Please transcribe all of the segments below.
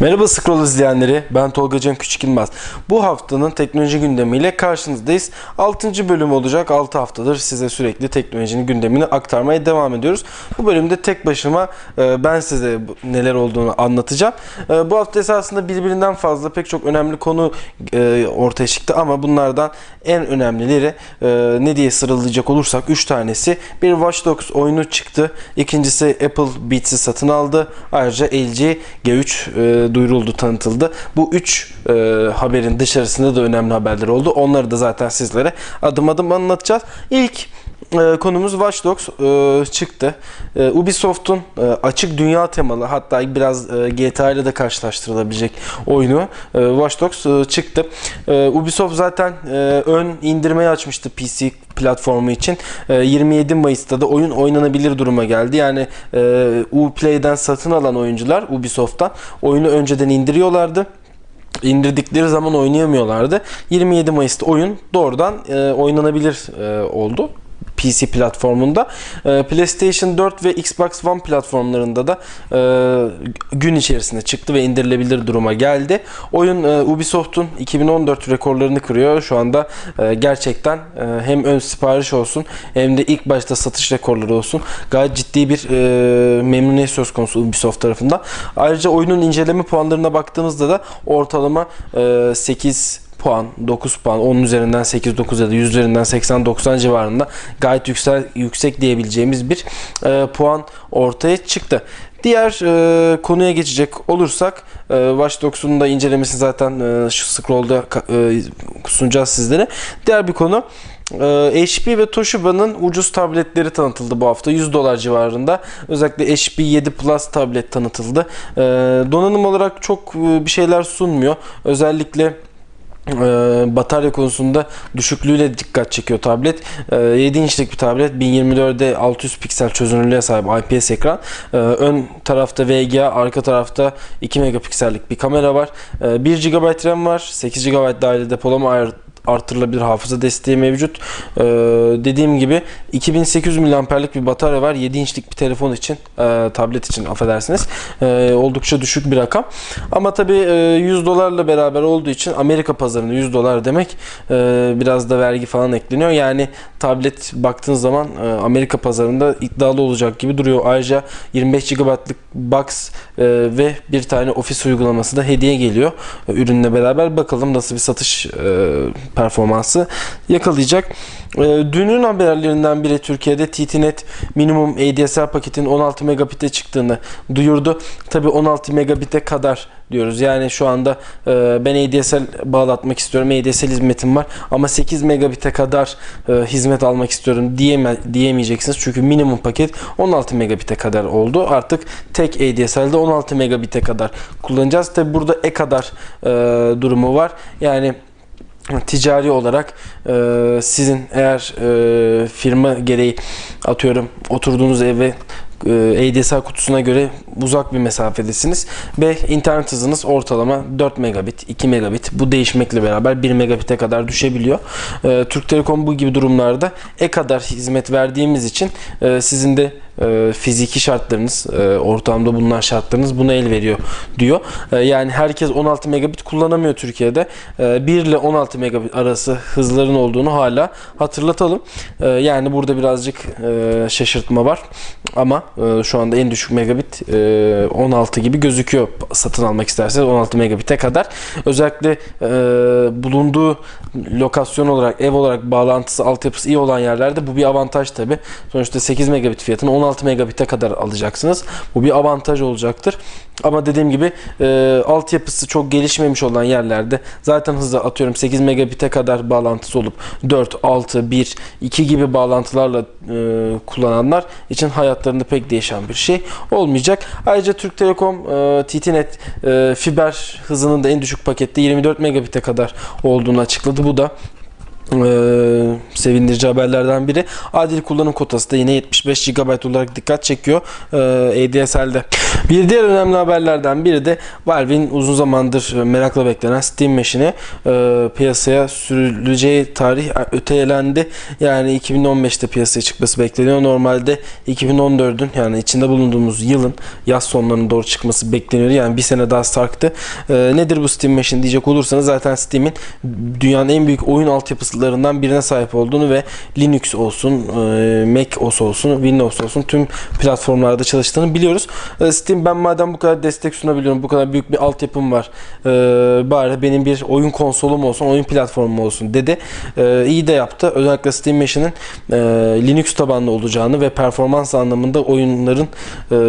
Merhaba Scroll izleyenleri, ben Tolga Can Küçük Yılmaz. Bu haftanın teknoloji gündemiyle karşınızdayız. 6. bölüm olacak, 6 haftadır size sürekli teknolojinin gündemini aktarmaya devam ediyoruz. Bu bölümde tek başıma e, ben size neler olduğunu anlatacağım. E, Bu hafta esasında birbirinden fazla pek çok önemli konu e, ortaya çıktı ama bunlardan en önemlileri ne diye sıralayacak olursak 3 tanesi bir Watch Dogs oyunu çıktı. İkincisi Apple Beats'i satın aldı. Ayrıca LG G3 e, duyuruldu, tanıtıldı. Bu 3 haberin dışarısında da önemli haberler oldu. Onları da zaten sizlere adım adım anlatacağız. İlk e, konumuz Watch Dogs e, çıktı. E, Ubisoft'un e, açık dünya temalı hatta biraz e, GTA ile de karşılaştırılabilecek oyunu e, Watch Dogs e, çıktı. E, Ubisoft zaten e, ön indirmeyi açmıştı PC platformu için. E, 27 Mayıs'ta da oyun oynanabilir duruma geldi. Yani e, Uplay'den satın alan oyuncular Ubisoft'tan oyunu önceden indiriyorlardı indirdikleri zaman oynayamıyorlardı. 27 Mayıs'ta oyun doğrudan e, oynanabilir e, oldu. PC platformunda. E, PlayStation 4 ve Xbox One platformlarında da e, gün içerisinde çıktı ve indirilebilir duruma geldi. Oyun e, Ubisoft'un 2014 rekorlarını kırıyor. Şu anda e, gerçekten hem ön sipariş olsun hem de ilk başta satış rekorları olsun. Gayet ciddi bir memnuniyet söz konusu Ubisoft tarafından. Ayrıca oyunun inceleme puanlarına baktığımızda da ortalama e, 8 puan, 9 puan, 10 üzerinden 8-9 ya da 100 üzerinden 80-90 civarında gayet yüksel, yüksek diyebileceğimiz bir e, puan ortaya çıktı. Diğer e, konuya geçecek olursak e, Watch Dogs'un da incelemesini zaten e, şu scroll'da e, sunacağız sizlere. Diğer bir konu e, HP ve Toshiba'nın ucuz tabletleri tanıtıldı bu hafta 100 dolar civarında. Özellikle HP 7 Plus tablet tanıtıldı. E, donanım olarak çok e, bir şeyler sunmuyor. Özellikle ee, batarya konusunda düşüklüğüyle dikkat çekiyor tablet. Ee, 7 inçlik bir tablet. 1024'de 600 piksel çözünürlüğe sahip IPS ekran. Ee, ön tarafta VGA, arka tarafta 2 megapiksellik bir kamera var. Ee, 1 GB RAM var. 8 GB dahili depolama ayar artırılabilir hafıza desteği mevcut. Ee, dediğim gibi 2800 mAh'lik bir batarya var. 7 inçlik bir telefon için, e, tablet için affedersiniz. Ee, oldukça düşük bir rakam. Ama tabii e, 100 dolarla beraber olduğu için Amerika pazarında 100 dolar demek e, biraz da vergi falan ekleniyor. Yani tablet baktığınız zaman e, Amerika pazarında iddialı olacak gibi duruyor. Ayrıca 25 GB'lık box e, ve bir tane ofis uygulaması da hediye geliyor e, ürünle beraber. Bakalım nasıl bir satış e, performansı yakalayacak. E, dünün haberlerinden biri Türkiye'de TTNet minimum ADSL paketin 16 megabit'e çıktığını duyurdu. Tabi 16 megabit'e kadar diyoruz. Yani şu anda e, ben ADSL bağlatmak istiyorum. ADSL hizmetim var ama 8 megabit'e kadar e, hizmet almak istiyorum diyeme, diyemeyeceksiniz. Çünkü minimum paket 16 megabit'e kadar oldu. Artık tek ADSL'de 16 megabit'e kadar kullanacağız. Tabi burada e kadar e, durumu var. Yani ticari olarak e, sizin eğer e, firma gereği atıyorum oturduğunuz eve e, ADSL kutusuna göre uzak bir mesafedesiniz ve internet hızınız ortalama 4 megabit, 2 megabit bu değişmekle beraber 1 megabit'e kadar düşebiliyor. E, Türk Telekom bu gibi durumlarda e kadar hizmet verdiğimiz için e, sizin de e, fiziki şartlarınız, e, ortamda bulunan şartlarınız buna el veriyor diyor. E, yani herkes 16 megabit kullanamıyor Türkiye'de. E, 1 ile 16 megabit arası hızların olduğunu hala hatırlatalım. E, yani burada birazcık e, şaşırtma var. Ama e, şu anda en düşük megabit e, 16 gibi gözüküyor satın almak isterseniz 16 megabit'e kadar. Özellikle e, bulunduğu lokasyon olarak, ev olarak bağlantısı, altyapısı iyi olan yerlerde bu bir avantaj tabi. Sonuçta 8 megabit fiyatını 16 megabit'e kadar alacaksınız. Bu bir avantaj olacaktır. Ama dediğim gibi e, altyapısı çok gelişmemiş olan yerlerde zaten hızı atıyorum 8 megabit'e kadar bağlantısı olup 4, 6, 1, 2 gibi bağlantılarla e, kullananlar için hayatlarında pek değişen bir şey olmayacak. Ayrıca Türk Telekom e, TTNet e, fiber hızının da en düşük pakette 24 megabit'e kadar olduğunu açıkladı. Bu da Ee, sevindirici haberlerden biri. Adil kullanım kotası da yine 75 GB olarak dikkat çekiyor ee, ADSL'de. Bir diğer önemli haberlerden biri de Valve'in uzun zamandır merakla beklenen Steam Machine'i e, piyasaya sürüleceği tarih ötelendi. Yani 2015'te piyasaya çıkması bekleniyor. Normalde 2014'ün yani içinde bulunduğumuz yılın yaz sonlarına doğru çıkması bekleniyor. Yani bir sene daha sarktı. Ee, nedir bu Steam Machine diyecek olursanız zaten Steam'in dünyanın en büyük oyun altyapılarından birine sahip olduğunu ve Linux olsun, e, Mac OS olsun, Windows olsun tüm platformlarda çalıştığını biliyoruz. E, Steam ben madem bu kadar destek sunabiliyorum, bu kadar büyük bir altyapım var, e, bari benim bir oyun konsolum olsun, oyun platformum olsun dedi. İyi de yaptı. Özellikle Steam Machine'in Linux tabanlı olacağını ve performans anlamında oyunların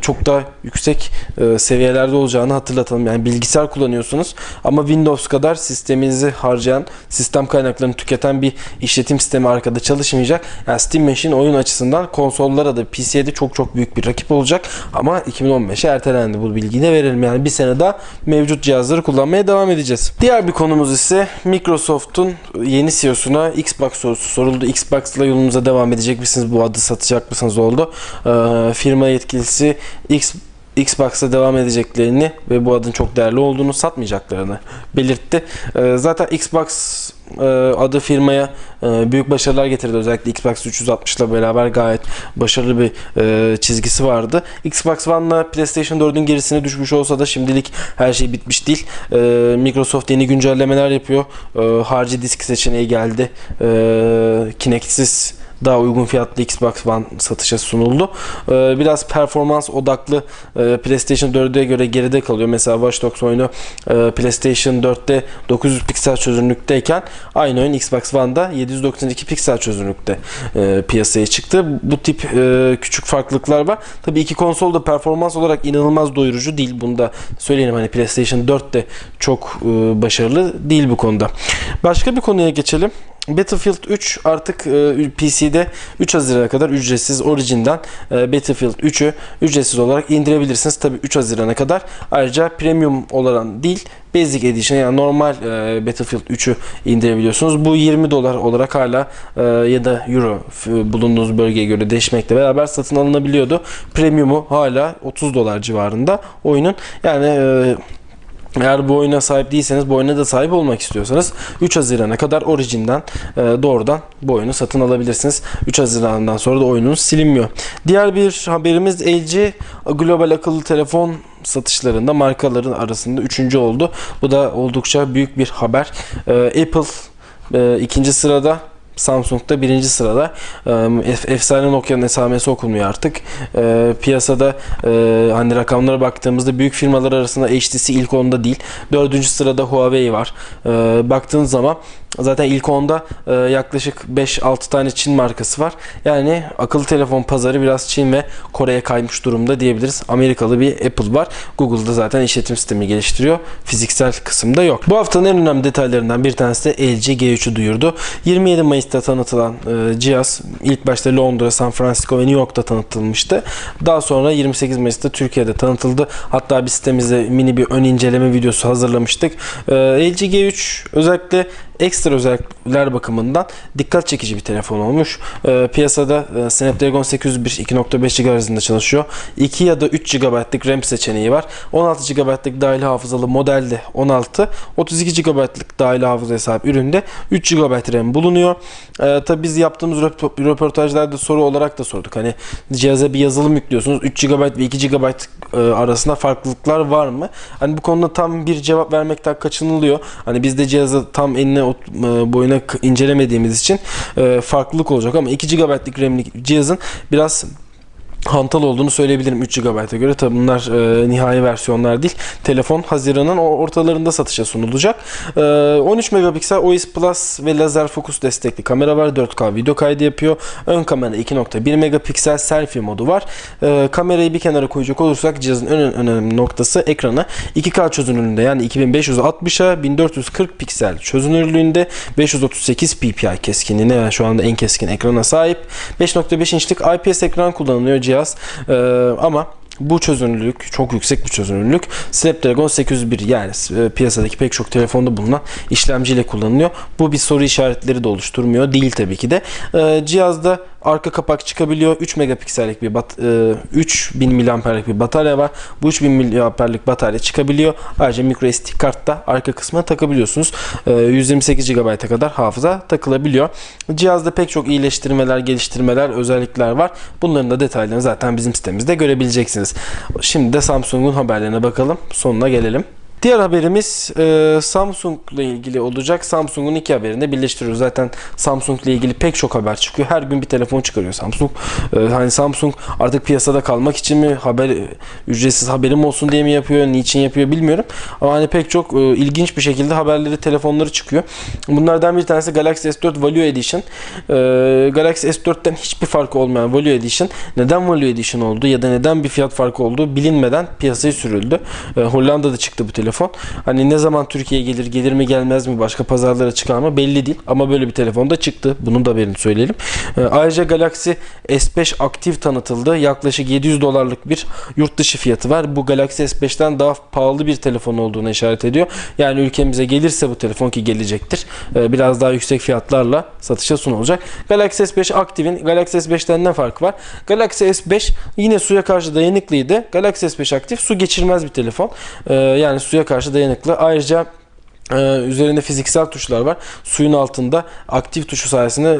çok daha yüksek seviyelerde olacağını hatırlatalım. Yani bilgisayar kullanıyorsunuz ama Windows kadar sisteminizi harcayan, sistem kaynaklarını tüketen bir işletim sistemi arkada çalışmayacak. Yani Steam Machine oyun açısından konsollara da PC'ye çok çok büyük bir rakip olacak. Ama 2015'e ertelendi bu bilgiyi de verelim. Yani bir sene daha mevcut cihazları kullanmaya devam edeceğiz. Diğer bir konumuz ise Microsoft'un yeni CEO'suna Xbox sorusu soruldu. Xbox'la yolumuza devam edecek misiniz? Bu adı satacak mısınız oldu. Ee, firma yetkilisi X Xbox'a devam edeceklerini ve bu adın çok değerli olduğunu satmayacaklarını belirtti. Ee, zaten Xbox e, adı firmaya e, büyük başarılar getirdi. Özellikle Xbox 360 ile beraber gayet başarılı bir e, çizgisi vardı. Xbox One'la PlayStation 4'ün gerisine düşmüş olsa da şimdilik her şey bitmiş değil. Microsoft yeni güncellemeler yapıyor. E, harcı disk seçeneği geldi. E, Kinect'siz daha uygun fiyatlı Xbox One satışa sunuldu. Ee, biraz performans odaklı e, PlayStation 4'e göre geride kalıyor. Mesela Watch Dogs oyunu e, PlayStation 4'te 900 piksel çözünürlükteyken aynı oyun Xbox One'da 792 piksel çözünürlükte e, piyasaya çıktı. Bu tip küçük farklılıklar var. Tabii iki konsol da performans olarak inanılmaz doyurucu değil. Bunu da söyleyelim. Hani PlayStation 4 de çok başarılı değil bu konuda. Başka bir konuya geçelim. Battlefield 3 artık e, PC'de 3 Haziran'a kadar ücretsiz Origin'den e, Battlefield 3'ü ücretsiz olarak indirebilirsiniz. Tabi 3 Haziran'a kadar. Ayrıca premium olarak değil Basic Edition yani normal e, Battlefield 3'ü indirebiliyorsunuz. Bu 20 dolar olarak hala e, ya da euro bulunduğunuz bölgeye göre değişmekle beraber satın alınabiliyordu. Premium'u hala 30 dolar civarında oyunun. Yani e, eğer bu oyuna sahip değilseniz bu oyuna da sahip olmak istiyorsanız 3 Haziran'a kadar Origin'den e, doğrudan bu oyunu satın alabilirsiniz. 3 Haziran'dan sonra da oyununuz silinmiyor. Diğer bir haberimiz LG global akıllı telefon satışlarında markaların arasında 3. oldu. Bu da oldukça büyük bir haber. E, Apple e, ikinci sırada Samsung'da birinci sırada. Efsane Nokia'nın esamesi okunmuyor artık. Ee, piyasada e, hani rakamlara baktığımızda büyük firmalar arasında HTC ilk onda değil. Dördüncü sırada Huawei var. Ee, baktığınız zaman Zaten ilk onda e, yaklaşık 5-6 tane Çin markası var. Yani akıllı telefon pazarı biraz Çin ve Kore'ye kaymış durumda diyebiliriz. Amerikalı bir Apple var. Google'da zaten işletim sistemi geliştiriyor. Fiziksel kısımda yok. Bu haftanın en önemli detaylarından bir tanesi de LG G3'ü duyurdu. 27 Mayıs'ta tanıtılan e, cihaz ilk başta Londra, San Francisco ve New York'ta tanıtılmıştı. Daha sonra 28 Mayıs'ta Türkiye'de tanıtıldı. Hatta bir sitemizde mini bir ön inceleme videosu hazırlamıştık. E, LG G3 özellikle ekstra özellikler bakımından dikkat çekici bir telefon olmuş. E, piyasada e, Snapdragon 801 2.5 GHz'inde çalışıyor. 2 ya da 3 GB'lık RAM seçeneği var. 16 GB'lık dahili hafızalı modelde 16, 32 GB'lık dahili hafızaya sahip üründe 3 GB RAM bulunuyor. E, tabi biz yaptığımız röp- röportajlarda soru olarak da sorduk. Hani cihaza bir yazılım yüklüyorsunuz. 3 GB ve 2 GB e, arasında farklılıklar var mı? Hani bu konuda tam bir cevap vermekten kaçınılıyor. Hani biz de cihazı tam enine ot- e, boyuna k- incelemediğimiz için e, farklılık olacak. Ama 2 GB'lık RAM'lik cihazın biraz hantal olduğunu söyleyebilirim 3 GB'a göre. Tabi bunlar e, nihai versiyonlar değil. Telefon Haziran'ın ortalarında satışa sunulacak. E, 13 megapiksel OIS Plus ve lazer fokus destekli kamera var. 4K video kaydı yapıyor. Ön kamera 2.1 megapiksel selfie modu var. E, kamerayı bir kenara koyacak olursak cihazın en önemli noktası ekranı 2K çözünürlüğünde yani 2560'a 1440 piksel çözünürlüğünde 538 ppi keskinliğine yani şu anda en keskin ekrana sahip. 5.5 inçlik IPS ekran kullanılıyor cihaz. Ee, ama bu çözünürlük çok yüksek bir çözünürlük. Snapdragon 801 yani e, piyasadaki pek çok telefonda bulunan işlemciyle kullanılıyor. Bu bir soru işaretleri de oluşturmuyor. Değil tabii ki de. E, cihazda arka kapak çıkabiliyor. 3 megapiksellik bir bat, e, 3000 miliamperlik bir batarya var. Bu 3000 miliamperlik batarya çıkabiliyor. Ayrıca micro SD kart da arka kısmına takabiliyorsunuz. E, 128 GB'a kadar hafıza takılabiliyor. Cihazda pek çok iyileştirmeler, geliştirmeler, özellikler var. Bunların da detaylarını zaten bizim sitemizde görebileceksiniz. Şimdi de Samsung'un haberlerine bakalım. Sonuna gelelim. Diğer haberimiz e, Samsung ile ilgili olacak. Samsung'un iki haberini de birleştiriyoruz. Zaten Samsung ile ilgili pek çok haber çıkıyor. Her gün bir telefon çıkarıyor Samsung. E, hani Samsung artık piyasada kalmak için mi haber e, ücretsiz haberim olsun diye mi yapıyor, niçin yapıyor bilmiyorum. Ama hani pek çok e, ilginç bir şekilde haberleri, telefonları çıkıyor. Bunlardan bir tanesi Galaxy S4 Value Edition. E, Galaxy S4'ten hiçbir farkı olmayan Value Edition neden Value Edition oldu ya da neden bir fiyat farkı olduğu bilinmeden piyasaya sürüldü. E, Hollanda'da çıktı bu telefon. Hani ne zaman Türkiye'ye gelir, gelir mi gelmez mi, başka pazarlara çıkar mı belli değil. Ama böyle bir telefon da çıktı. Bunun da haberini söyleyelim. E, ayrıca Galaxy S5 aktif tanıtıldı. Yaklaşık 700 dolarlık bir yurt dışı fiyatı var. Bu Galaxy S5'ten daha pahalı bir telefon olduğuna işaret ediyor. Yani ülkemize gelirse bu telefon ki gelecektir. e, biraz daha yüksek fiyatlarla satışa sunulacak. Galaxy S5 aktifin Galaxy S5'ten ne farkı var? Galaxy S5 yine suya karşı dayanıklıydı. Galaxy S5 aktif su geçirmez bir telefon. E, yani suya karşı dayanıklı. Ayrıca ee, üzerinde fiziksel tuşlar var. Suyun altında aktif tuşu sayesinde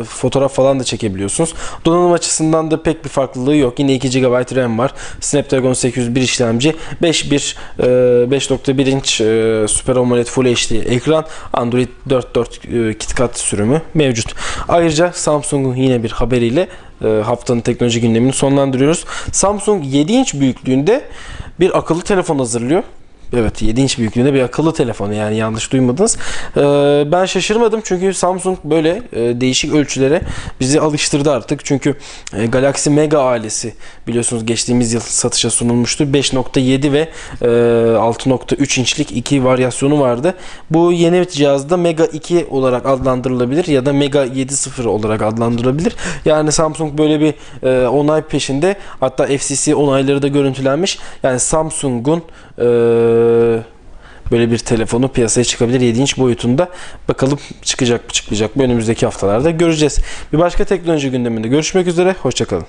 e, fotoğraf falan da çekebiliyorsunuz. Donanım açısından da pek bir farklılığı yok. Yine 2 GB RAM var. Snapdragon 801 işlemci. 5.1 e, 5.1 inç e, Super AMOLED Full HD ekran. Android 4.4 e, KitKat sürümü mevcut. Ayrıca Samsung'un yine bir haberiyle e, haftanın teknoloji gündemini sonlandırıyoruz. Samsung 7 inç büyüklüğünde bir akıllı telefon hazırlıyor. Evet 7 inç büyüklüğünde bir akıllı telefonu yani yanlış duymadınız. Ee, ben şaşırmadım çünkü Samsung böyle e, değişik ölçülere bizi alıştırdı artık. Çünkü e, Galaxy Mega ailesi biliyorsunuz geçtiğimiz yıl satışa sunulmuştu. 5.7 ve e, 6.3 inçlik iki varyasyonu vardı. Bu yeni cihazda Mega 2 olarak adlandırılabilir ya da Mega 7.0 olarak adlandırılabilir. Yani Samsung böyle bir e, onay peşinde. Hatta FCC onayları da görüntülenmiş. Yani Samsung'un e, böyle bir telefonu piyasaya çıkabilir 7 inç boyutunda. Bakalım çıkacak mı çıkmayacak mı önümüzdeki haftalarda göreceğiz. Bir başka teknoloji gündeminde görüşmek üzere. Hoşçakalın.